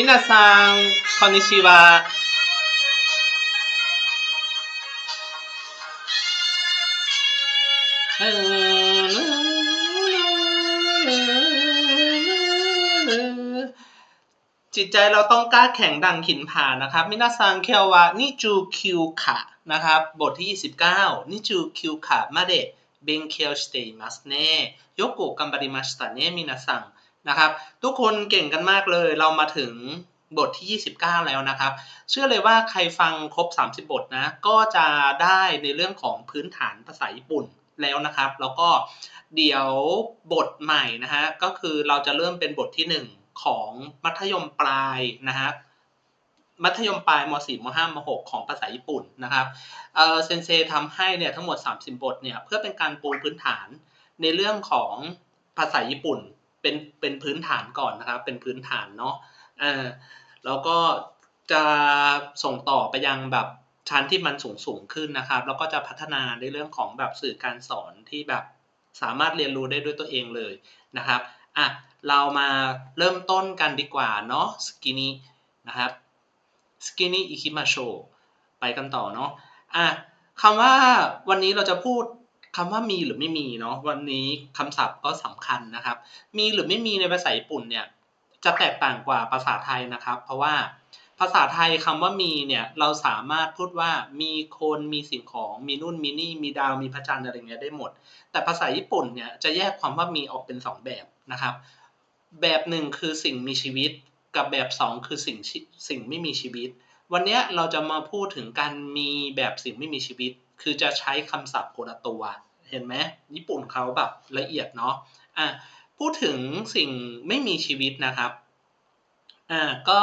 มินาซังคอนนิชิวะจิตใจเราต้องกล้าแข็งดังหินผ่านะครับมินาซังเคียววะนิจูคิวคะนะครับบทที่ 29 นิจูคิวคะมาเดะเบงเคียวสเตย์มัสเน่ยกโกกัมบาริมาสตาเน่มินาซัง นะครับ ทุกคนเก่งกันมากเลย เรามาถึงบทที่ 29 แล้วนะครับ เชื่อเลยว่าใครฟังครบ 30 บทนะ ก็จะได้ในเรื่องของพื้นฐานภาษาญี่ปุ่นแล้วนะครับ แล้วก็เดี๋ยวบทใหม่นะฮะ ก็คือเราจะเริ่มเป็นบทที่ 1 ของมัธยมปลายนะฮะ มัธยมปลายม .4 ม .5 ม .6 ของภาษาญี่ปุ่นนะครับ เออเซนเซทำให้เนี่ยทั้งหมด 30 บทเนี่ยเพื่อเป็นการปูพื้นฐานในเรื่องของภาษาญี่ปุ่น เป็นเป็นพื้นฐานก่อนนะครับ เป็นพื้นฐานเนาะเออแล้วก็จะส่งต่อไปยังแบบชั้นที่มันสูงสูงขึ้นนะครับ แล้วก็จะพัฒนาในเรื่องของแบบสื่อการสอนที่แบบสามารถเรียนรู้ได้ด้วยตัวเองเลยนะครับอะเรามาเริ่มต้นกันดีกว่าเนาะสกินีนะครับสกินีอิคิมาโชไปกันต่อเนาะอะคำว่าวันนี้เราจะพูด คำว่ามีหรือไม่มีเนาะวันนี้คำศัพท์ก็สำคัญนะครับ มีหรือไม่มีในภาษาญี่ปุ่นเนี่ยจะแตกต่างกว่าภาษาไทยนะครับ เพราะว่าภาษาไทยคำว่ามีเนี่ยเราสามารถพูดว่ามีคนมีสิ่งของมีนู่นมีนี่มีดาวมีพระจันทร์อะไรเงี้ยได้หมด แต่ภาษาญี่ปุ่นเนี่ยจะแยกความว่ามีออกเป็น 2 แบบนะครับ แบบหนึ่งคือสิ่งมีชีวิตกับแบบ 2 คือสิ่งสิ่งไม่มีชีวิต วันนี้เราจะมาพูดถึงการมีแบบสิ่งไม่มีชีวิต คือจะใช้คำศัพท์คนละตัว เห็นไหมญี่ปุ่นเขาแบบละเอียดเนาะอะพูดถึงสิ่งไม่มีชีวิตนะครับอ่าก็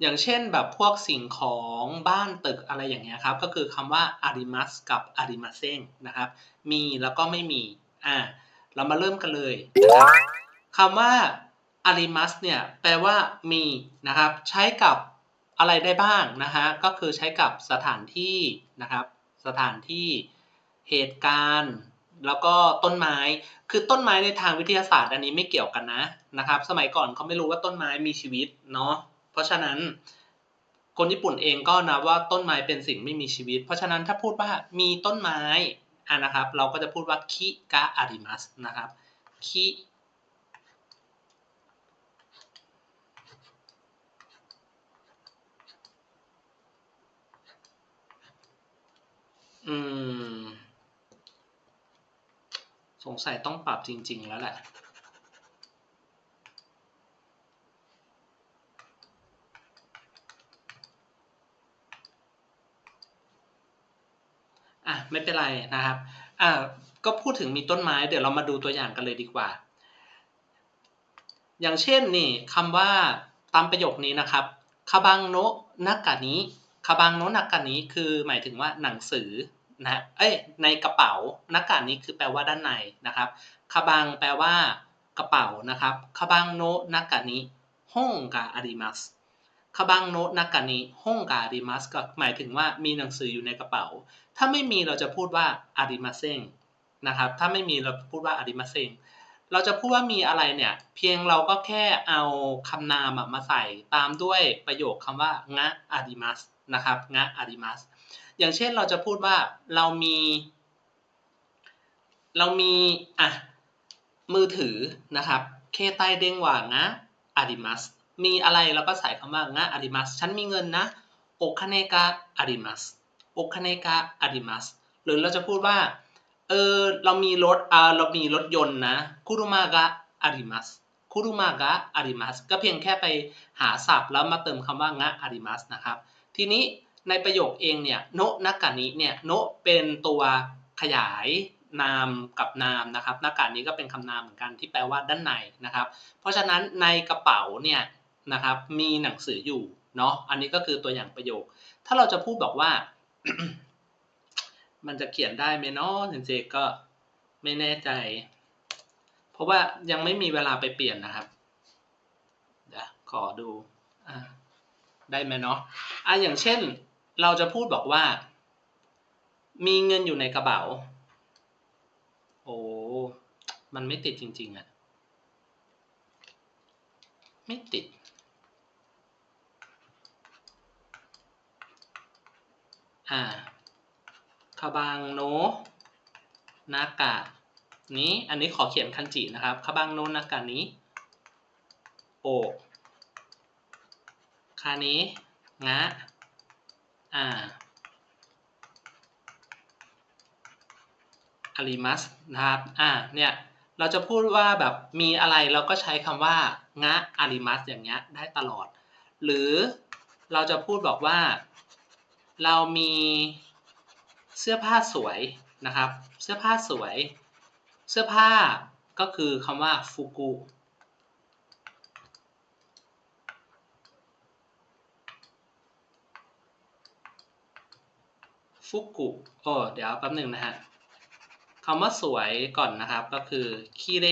อย่างเช่นแบบพวกสิ่งของบ้านตึกอะไรอย่างเงี้ยครับ ก็คือคำว่าอาริมัสกับอาริมาเซงนะครับ มีแล้วก็ไม่มีอ่าเรามาเริ่มกันเลยนะครับคำว่าอาริมัสเนี่ยแปลว่ามีนะครับ ใช้กับอะไรได้บ้างนะฮะก็คือใช้กับสถานที่นะครับ สถานที่เหตุการณ์ แล้วก็ต้นไม้ คือต้นไม้ในทางวิทยาศาสตร์อันนี้ไม่เกี่ยวกันนะนะครับ สมัยก่อนเขาไม่รู้ว่าต้นไม้มีชีวิตเนาะเพราะฉะนั้นคนญี่ปุ่นเองก็นับว่าต้นไม้เป็นสิ่งไม่มีชีวิต เพราะฉะนั้นถ้าพูดว่ามีต้นไม้อะนะครับ เราก็จะพูดว่าคิกะอาริมัสนะครับคิ อืม สงสัยต้องปรับจริง ๆ แล้วแหละ อะ ไม่เป็นไรนะครับ อะ ก็พูดถึงมีต้นไม้ เดี๋ยวเรามาดูตัวอย่างกันเลยดีกว่า อย่างเช่นนี่คำว่าตามประโยคนี้นะครับคาบังโนะนักกะนี้ คาบังโนนักกะนี้คือหมายถึงว่าหนังสือนะเอ้ยในกระเป๋านักกะนี้คือแปลว่าด้านในนะครับคาบังแปลว่ากระเป๋านะครับคาบังโนนักกะนี้ห้องกาอาริมัสคาบังโนนักกะนี้ห้องกาอาริมัสก็หมายถึงว่ามีหนังสืออยู่ในกระเป๋า ถ้าไม่มีเราจะพูดว่าอาริมาเซงนะครับถ้าไม่มีเราพูดว่าอาริมาเซงเราจะพูดว่ามีอะไรเนี่ย เพียงเราก็แค่เอาคำนามมาใส่ตามด้วยประโยคคำว่างะอาริมัส นะครับงะอาริมัสอย่างเช่นเราจะพูดว่าเรามี เรามีอะมือถือนะครับเคไตเด้งว่างะอาริมัสมีอะไรเราก็ใส่คำว่างะอาริมัสฉันมีเงินนะโอคาเนกะอาริมัสโอคาเนกะอาริมัสหรือเราจะพูดว่าเออเรามีรถอ่าเรามีรถยนต์นะคุรุมากะอาริมัสคุรุมากะอาริมัสก็เพียงแค่ไปหาศัพท์แล้วมาเติมคำว่างะอาริมัสนะครับ ทีนี้ในประโยคเองเนี่ยโนะนักกานิเนี่ยโนะเป็นตัวขยายนามกับนามนะครับนักการนี้ก็เป็นคำนามเหมือนกันที่แปลว่าด้านในนะครับ เพราะฉะนั้นในกระเป๋าเนี่ยนะครับมีหนังสืออยู่เนาะอันนี้ก็คือตัวอย่างประโยค ถ้าเราจะพูดบอกว่า มันจะเขียนได้ไหมเนาะเจนก็ไม่แน่ใจ เพราะว่ายังไม่มีเวลาไปเปลี่ยนนะครับเดี๋ยวขอดูอ่า ได้ไหมเนาะอะอย่างเช่นเราจะพูดบอกว่า มีเงินอยู่ในกระเป๋า โอ้มันไม่ติดจริง ๆอะไม่ติด อ่าขบางโนนากะนี้ อันนี้ขอเขียนคันจินะครับขบางโนนากะนี้ โอานี้งะอ่าอาริมัสนะครับ อ่า เนี่ย เราจะพูดว่าแบบมีอะไรเราก็ใช้คำว่างะอาริมัสอย่างเงี้ยได้ตลอด หรือเราจะพูดบอกว่า เรามีเสื้อผ้าสวยนะครับ เสื้อผ้าสวย เสื้อผ้าก็คือคำว่าฟุกุ ฟุกุโอ้เดี๋ยวแป๊บหนึ่งนะฮะคำว่าสวยก่อนนะครับก็คือคิเร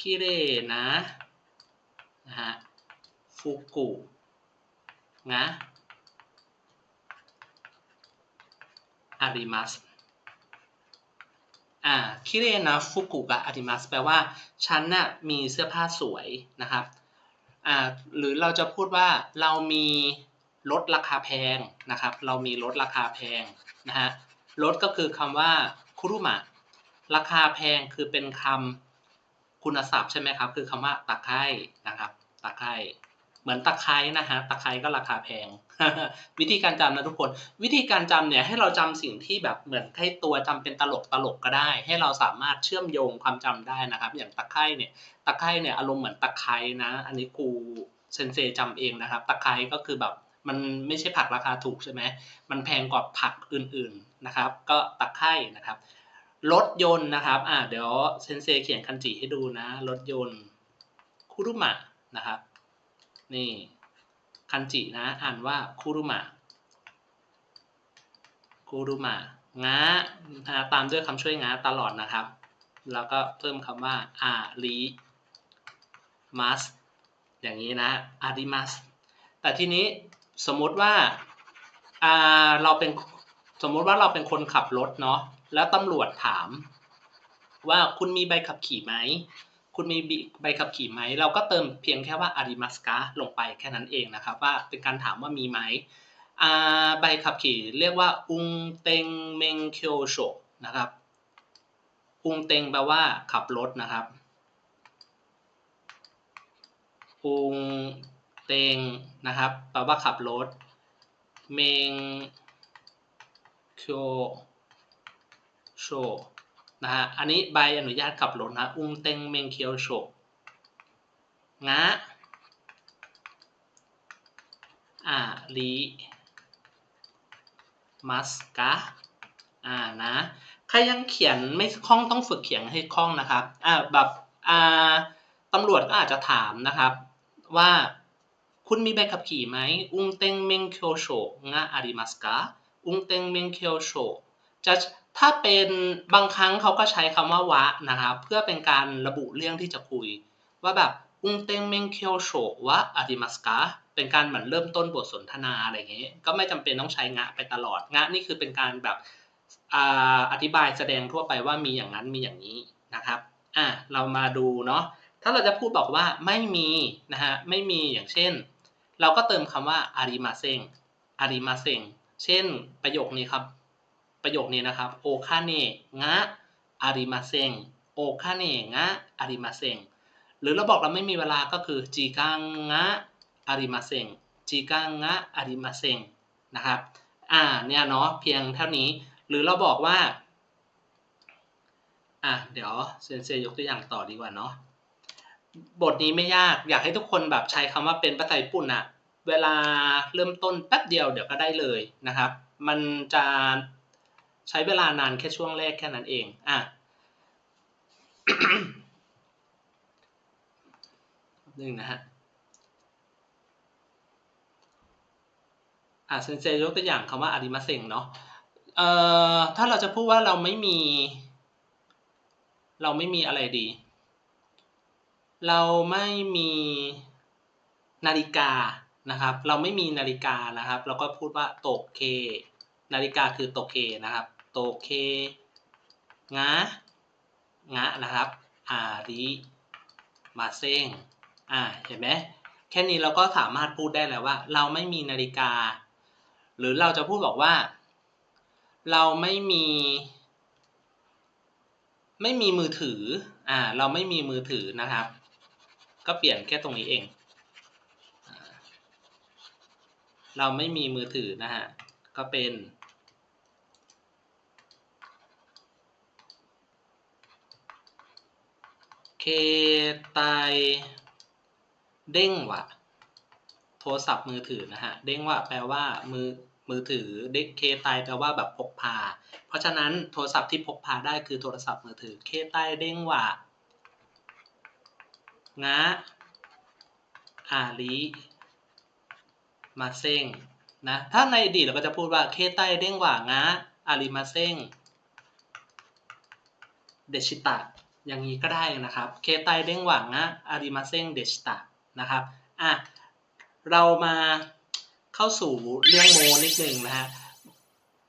คิเรนะนะฮะฟุกุนะอาริมัสอ่าคิเรนะฟุกุกะอาริมัสแปลว่าฉันน่ะมีเสื้อผ้าสวยนะครับอ่าหรือเราจะพูดว่าเรามี ลดราคาแพงนะครับ เรามีลดราคาแพงนะฮะลดก็คือคำว่าคุรุมะราคาแพงคือเป็นคำคุณศัพท์ใช่ไหมครับ คือคำว่าตะไคร่นะครับตะไคร่เหมือนตะไคร้นะฮะตะไคร้ก็ราคาแพง วิธีการจำนะทุกคน วิธีการจำเนี่ยให้เราจำสิ่งที่แบบเหมือนให้ตัวจำเป็นตลกตลกก็ได้ ให้เราสามารถเชื่อมโยงความจำได้นะครับ อย่างตะไคร่เนี่ยตะไคร่เนี่ยอารมณ์เหมือนตะไคร้นะ อันนี้ครูเซนเซจำเองนะครับ ตะไคร้ก็คือแบบ มันไม่ใช่ผักราคาถูกใช่ไหมมันแพงกว่าผักอื่นๆนะครับ ก็ตะไคร่นะครับ รถยนต์นะครับ อ่าเดี๋ยวเซนเซเขียนคันจิให้ดูนะ รถยนต์คุรุมะนะครับ นี่คันจินะ อ่านว่าคุรุมะคุรุมะงานะตามด้วยคำช่วยงาตลอดนะครับ แล้วก็เพิ่มคำว่าอาริมัสอย่างนี้นะอาริมัสแต่ทีนี้ สมมติว่าอ่าเราเป็นสมมติว่าเราเป็นคนขับรถเนาะแล้วตำรวจถาม ว่าคุณมีใบขับขี่ไหมคุณมีใบขับขี่ไหม เราก็เติมเพียงแค่ว่าอาริมัสกาลงไปแค่นั้นเองนะครับ ว่าเป็นการถามว่ามีไหมอ่าใบขับขี่เรียกว่าอุงเตงเมงเคียวโชนะครับอุงเตงแปลว่าขับรถนะครับอุง เตงนะครับแปลว่าขับรถเมงเคียวโชนะฮะอันนี้ใบอนุญาตขับรถนะอุ้งเตงเมงเคียวโชงะอาลีมัสกะอ่านะใครยังเขียนไม่คล่องต้องฝึกเขียนให้คล่องนะครับอ่าแบบอ่าตำรวจก็อาจจะถามนะครับว่า คุณมีใบขับขี่ไหมอุงเต็งเมงเคียวโชงะอาริมัสกะอุงเต็งเมงเคียวโชจะถ้าเป็นบางครั้งเขาก็ใช้คำว่าวะนะครับเพื่อเป็นการระบุเรื่องที่จะคุย ว่าแบบอุงเต็งเมงเคียวโชวะอาริมัสกะเป็นการเหมือนเริ่มต้นบทสนทนาอะไรอย่างเงี้ยก็ไม่จำเป็นต้องใช้งะไปตลอดงะนี่คือเป็นการแบบอธิบายแสดงทั่วไปว่ามีอย่างนั้นมีอย่างนี้นะครับอะเรามาดูเนาะ ถ้าเราจะพูดบอกว่าไม่มีนะฮะไม่มีอย่างเช่น เราก็เติมคำว่าอาริมาเซงอาริมาเซงเช่นประโยคนี้ครับประโยคนี้นะครับโอคาเนะงะอาริมาเซงโอคาเนะงะอาริมาเซงหรือเราบอกเราไม่มีเวลาก็คือจีกังงะอาริมาเซงจีกังงะอาริมาเซงนะครับอ่าเนี่ยเนาะเพียงเท่านี้ หรือเราบอกว่าอะเดี๋ยวเซนเซยกตัวอย่างต่อดีกว่าเนาะ บทนี้ไม่ยากอยากให้ทุกคนแบบใช้คำว่าเป็นภาษาญี่ปุ่นอะเวลาเริ่มต้นแป๊บเดียวเดี๋ยวก็ได้เลยนะครับ มันจะใช้เวลานานแค่ช่วงแรกแค่นั้นเองอะหนึ่งนะฮะอะเซนเซยกตัวอย่างคำว่าอาริมาเซงเนาะเอ่อถ้าเราจะพูดว่าเราไม่มี เราไม่มีอะไรดี เราไม่มีนาฬิกานะครับ เราไม่มีนาฬิกานะครับ เราก็พูดว่าโตเค นาฬิกาคือโตเคนะครับ โตเคงะงะนะครับ อาริมาเซงอ่าเห็นไหมแค่นี้เราก็สามารถพูดได้แล้วว่า เราไม่มีนาฬิกา หรือเราจะพูดบอกว่า เราไม่มี ไม่มีมือถืออ่าเราไม่มีมือถือนะครับ ก็เปลี่ยนแค่ตรงนี้เอง เราไม่มีมือถือนะฮะ ก็เป็นเคไตเด้งวะโทรศัพท์มือถือนะฮะ เด้งวะแปลว่ามือมือถือเด็กเคไตแปลว่าแบบพกพา เพราะฉะนั้นโทรศัพท์ที่พกพาได้คือโทรศัพท์มือถือเคไตเด้งวะ งะอาลีมาเซ้งนะถ้าในอดีตเราก็จะพูดว่าเคไตเด้งหวะงะอาลีมาเซ้งเดชิตะอย่างนี้ก็ได้นะครับ เคไตเด้งหวังนะอาริมาเซ้งเดชิตะนะครับอะเรามาเข้าสู่เรื่องโมนิดหนึ่งนะฮะ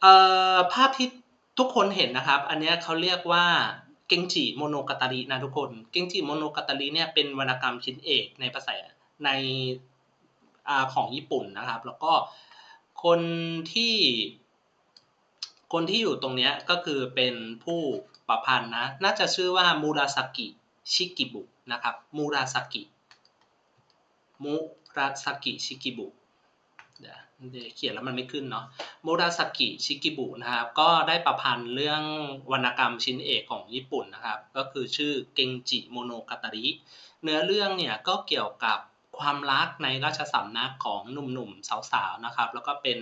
เอ่อภาพที่ทุกคนเห็นนะครับ อันเนี้ยเขาเรียกว่า เกงจิโมโนกาตารินะทุกคน เกงจิโมโนกาตาริเนี่ยเป็นวรรณกรรมชิ้นเอกในภาษาในอาของญี่ปุ่นนะครับ แล้วก็คนที่คนที่อยู่ตรงเนี้ยก็คือเป็นผู้ประพันธ์นะ น่าจะชื่อว่ามูราสกิชิกิบุนะครับ มูราสกิ มูราสกิชิกิบุ เขียนแล้วมันไม่ขึ้นเนาะมูราสกิชิกิบุนะครับ ก็ได้ประพันธ์เรื่องวรรณกรรมชิ้นเอกของญี่ปุ่นนะครับ ก็คือชื่อเกงจิโมโนกาตาริเนื้อเรื่องเนี่ยก็เกี่ยวกับความรักในราชสำนักของหนุ่มๆสาวๆนะครับ แล้วก็เป็น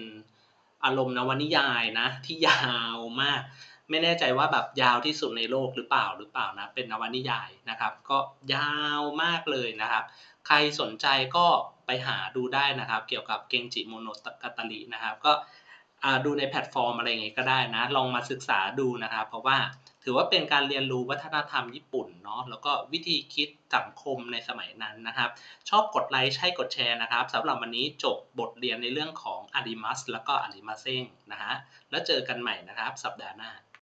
อารมณ์นวนิยายนะที่ยาวมาก ไม่แน่ใจว่าแบบยาวที่สุดในโลกหรือเปล่าหรือเปล่านะเป็นนวนิยายนะครับ ก็ยาวมากเลยนะครับใครสนใจก็ไปหาดูได้นะครับ เกี่ยวกับเกงจิโมโนกาตารินะครับ ก็ดูในแพลตฟอร์มอะไรอย่างงี้ยก็ได้นะ ลองมาศึกษาดูนะครับ เพราะว่าถือว่าเป็นการเรียนรู้วัฒนธรรมญี่ปุ่นเนาะแล้วก็วิธีคิดสังคมในสมัยนั้นนะครับ ชอบกดไลค์ใช่กดแชร์นะครับสำหรับวันนี้จบบทเรียนในเรื่องของอาริมัสแล้วก็อาริมาเซงนะฮะแล้วเจอกันใหม่นะครับ สัปดาห์หน้า